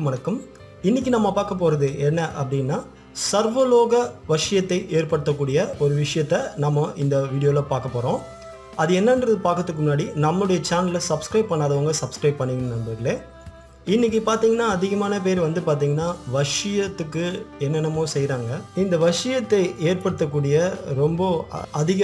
அனைவருக்கும் வணக்கம். இன்னைக்கு நம்ம பார்க்க போகிறது என்ன அப்படின்னா சர்வலோக வசியத்தை ஏற்படுத்தக்கூடிய ஒரு விஷயத்தை நம்ம இந்த வீடியோவில் பார்க்க போகிறோம் அது என்னன்றது பார்க்கறதுக்கு முன்னாடி நம்மளுடைய சேனலை சப்ஸ்கிரைப் பண்ணாதவங்க சப்ஸ்கிரைப் பண்ணிங்க நண்பர்களே. இன்னைக்கு பார்த்தீங்கன்னா அதிகமான பேர் வந்து பார்த்தீங்கன்னா வஷியத்துக்கு என்னென்னமோ செய்கிறாங்க இந்த வஷியத்தை ஏற்படுத்தக்கூடிய ரொம்ப அதிக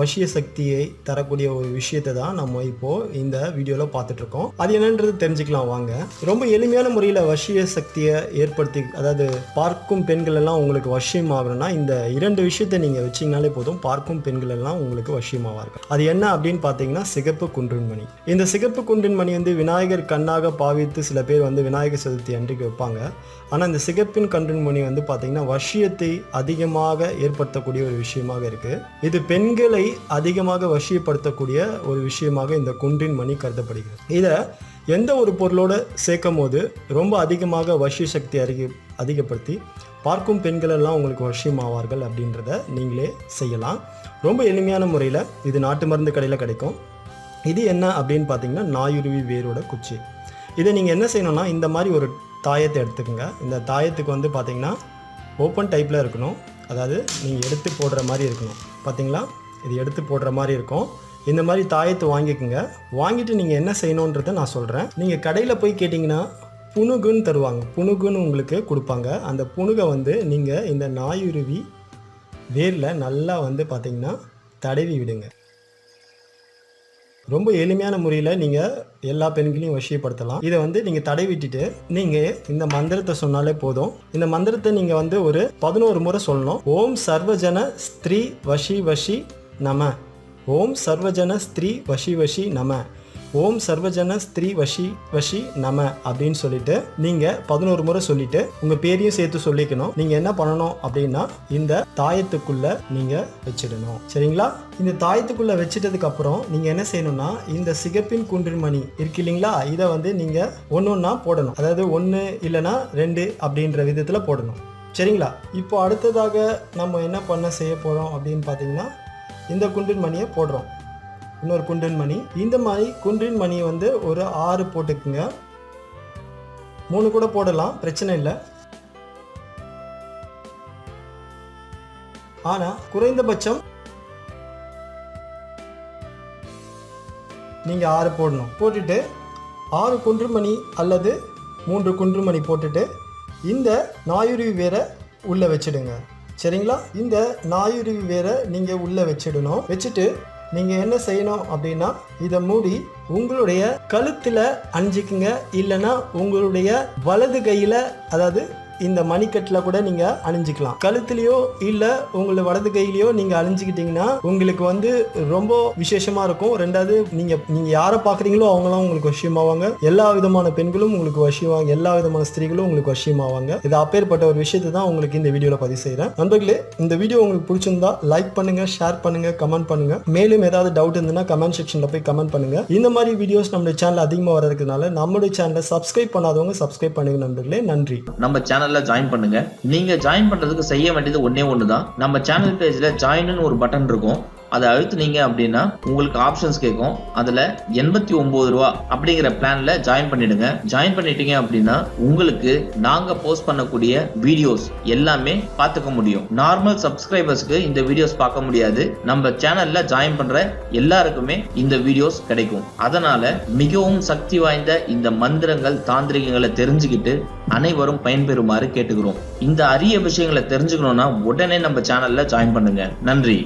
வசிய சக்தியை தரக்கூடிய ஒரு விஷயத்தை தான் நம்ம இப்போ இந்த வீடியோவில் பார்த்துட்ருக்கோம். அது என்னன்றது தெரிஞ்சுக்கலாம் வாங்க. ரொம்ப எளிமையான முறையில் வசிய சக்தியை ஏற்படுத்தி அதாவது பார்க்கும் பெண்கள் எல்லாம் உங்களுக்கு வசியம் ஆகணும்னா இந்த இரண்டு விஷயத்தை நீங்கள் வச்சீங்கனாலே போதும் பார்க்கும் பெண்கள் எல்லாம் உங்களுக்கு வசியமாவார்கள். அது என்ன அப்படின்னு பார்த்தீங்கன்னா சிகப்பு குன்றின்மணி. இந்த சிகப்பு குன்றின்மணி வந்து விநாயகர் கண்ணாக பாவித்து சில பேர் வந்து விநாயகர் சதுர்த்தி அன்றைக்கு வைப்பாங்க. ஆனால் இந்த சிகப்பின் கன்றின்மணி வந்து பார்த்தீங்கன்னா வசியத்தை அதிகமாக ஏற்படுத்தக்கூடிய ஒரு விஷயமாக இருக்குது இது பெண்களை அதிகமாக வசியப்படுத்தக்கூடிய ஒரு விஷயமாக இந்த குன்றின் மணி கருதப்படுகிறது. இதை எந்த ஒரு பொருளோட சேர்க்கும் போது ரொம்ப அதிகமாக வசிய சக்தி அதிக அதிகப்படுத்தி பார்க்கும் பெண்களெல்லாம் உங்களுக்கு வசியமாவார்கள் அப்படின்றத நீங்களே செய்யலாம். ரொம்ப எளிமையான முறையில் இது நாட்டு மருந்து கடையில் கிடைக்கும். இது என்ன அப்படின்னு பார்த்தீங்கன்னா நாயுருவி வேரோட குச்சி. இதை நீங்கள் என்ன செய்யணும்னா இந்த மாதிரி ஒரு தாயத்தை எடுத்துக்கோங்க. இந்த தாயத்துக்கு வந்து பார்த்தீங்கன்னா ஓப்பன் டைப்பில் இருக்கணும். அதாவது நீங்கள் எடுத்து போடுற மாதிரி இருக்கணும். பார்த்தீங்களா இது எடுத்து போடுற மாதிரி இருக்கும். இந்த மாதிரி தாயத்தை வாங்கிக்கோங்க. வாங்கிட்டு நீங்கள் என்ன செய்யணுன்றதை நான் சொல்கிறேன் நீங்கள் கடையில் போய் கேட்டிங்கன்னா புனுகுன்னு தருவாங்க. புனுகுன்னு உங்களுக்கு கொடுப்பாங்க. அந்த புனுகை வந்து நீங்கள் இந்த நாயுருவி வேரில் நல்லா வந்து பார்த்திங்கன்னா தடவி விடுங்க. ரொம்ப எளிமையான முறையில் நீங்கள் எல்லா பெண்களையும் வசியப்படுத்தலாம். இதை வந்து நீங்கள் தடை விட்டுட்டு நீங்கள் இந்த மந்திரத்தை சொன்னாலே போதும். இந்த மந்திரத்தை நீங்கள் வந்து ஒரு பதினோரு முறை சொல்லணும். ஓம் சர்வஜன ஸ்திரீ வஷி வஷி நம. ஓம் சர்வஜன ஸ்திரீ வஷி வஷி நம. ஓம் சர்வஜன ஸ்திரீ வஷி வஷி நம அப்படின்னு சொல்லிட்டு நீங்கள் பதினோரு முறை சொல்லிட்டு உங்கள் பேரையும் சேர்த்து சொல்லிக்கணும். நீங்கள் என்ன பண்ணணும் அப்படின்னா இந்த தாயத்துக்குள்ளே நீங்கள் வச்சிடணும். சரிங்களா? இந்த தாயத்துக்குள்ளே வச்சிட்டதுக்கு அப்புறம் நீங்கள் என்ன செய்யணும்னா இந்த சிகப்பின் குன்றின் மணி இருக்கு இல்லைங்களா? இதை வந்து நீங்கள் ஒன்று ஒன்றா போடணும். அதாவது ஒன்று இல்லைன்னா ரெண்டு அப்படின்ற விதத்தில் போடணும். சரிங்களா? இப்போ அடுத்ததாக நம்ம என்ன பண்ண செய்ய போகிறோம் அப்படின்னு பார்த்தீங்கன்னா இந்த குன்றின் மணியை போடுறோம். இன்னொரு குன்றின் மணி. இந்த மாதிரி குன்றின் மணி வந்து ஒரு ஆறு போட்டுக்குங்க. மூணு கூட போடலாம் பிரச்சனை இல்லை. ஆனால் குறைந்தபட்சம் நீங்கள் ஆறு போடணும். போட்டுட்டு ஆறு குன்றுமணி அல்லது மூன்று குன்றுமணி போட்டுட்டு இந்த நாயுருவி வேரை உள்ளே வச்சிடுங்க. சரிங்களா? இந்த நாயுருவி வேரை நீங்கள் உள்ளே வச்சிடணும். வச்சுட்டு நீங்கள் என்ன செய்யணும் அப்படின்னா இதை மூடி உங்களுடைய கழுத்தில் அணிஞ்சிக்குங்க. இல்லைன்னா உங்களுடைய வலது கையில் அதாவது இந்த மணிக்கட்டில் கூட நீங்க அணிஞ்சிக்கலாம். கழுத்துலயோ இல்ல உங்களோட வலது கையிலயோ நீங்க அணிஞ்சுக்கிட்டீங்கன்னா உங்களுக்கு வந்து ரொம்ப விசேஷமா இருக்கும். ரெண்டாவது நீங்க நீங்க யாரை பாக்குறீங்களோ அவங்களாம் உங்களுக்கு வசியமாவாங்க எல்லா விதமான பெண்களும் உங்களுக்கு வசியமாவாங்க எல்லா விதமான ஸ்திரீகளும் உங்களுக்கு வசியமாவாங்க இது அப்பேற்பட்ட ஒரு விஷயத்தை தான் உங்களுக்கு இந்த வீடியோல பதிவு செய்கிறேன் நண்பர்களே இந்த வீடியோ உங்களுக்கு பிடிச்சிருந்தா லைக் பண்ணுங்க ஷேர் பண்ணுங்க கமெண்ட் பண்ணுங்க. மேலும் ஏதாவது டவுட் இருந்ததுன்னா கமெண்ட் செக்ஷன்ல போய் கமெண்ட் பண்ணுங்க. இந்த மாதிரி வீடியோஸ் நம்மளுடைய சேனல் அதிகமாக வரதுனால நம்மளுடைய சேனலை சப்ஸ்கிரைப் பண்ணாதவங்க சப்ஸ்கிரைப் பண்ணுங்க நண்பர்களே. நன்றி. நம்ம சேனல்ல ஜாயின் பண்ணுங்க. நீங்க ஜாயின் பண்றதுக்கு செய்ய வேண்டியது ஒன்றே ஒன்று தான் நம்ம சேனல் பேஜ்ல ஜாயின்னு ஒரு பட்டன் இருக்கும். அதை அழுத்துனீங்க அப்படின்னா உங்களுக்கு ஆப்ஷன்ஸ் கேட்கும். அதுல எண்பத்தி ஒன்பது ரூபா அப்படிங்கிற பிளான்ல ஜாயின் பண்ணிடுங்க. ஜாயின் பண்ணிட்டீங்க அப்படின்னா உங்களுக்கு நாங்க போஸ்ட் பண்ணக்கூடிய வீடியோஸ் எல்லாமே பார்த்துக்க முடியும். நார்மல் சப்ஸ்கிரைபர்ஸ்க்கு இந்த வீடியோஸ் பார்க்க முடியாது. நம்ம சேனல்ல ஜாயின் பண்ற எல்லாருக்குமே இந்த வீடியோஸ் கிடைக்கும். அதனால மிகவும் சக்தி வாய்ந்த இந்த மந்திரங்கள் தாந்திரிகங்களை தெரிஞ்சுக்கிட்டு அனைவரும் பயன்பெறுமாறு கேட்டுக்கிறோம். இந்த அரிய விஷயங்களை தெரிஞ்சுக்கணும்னா உடனே நம்ம சேனல்ல ஜாயின் பண்ணுங்க. நன்றி.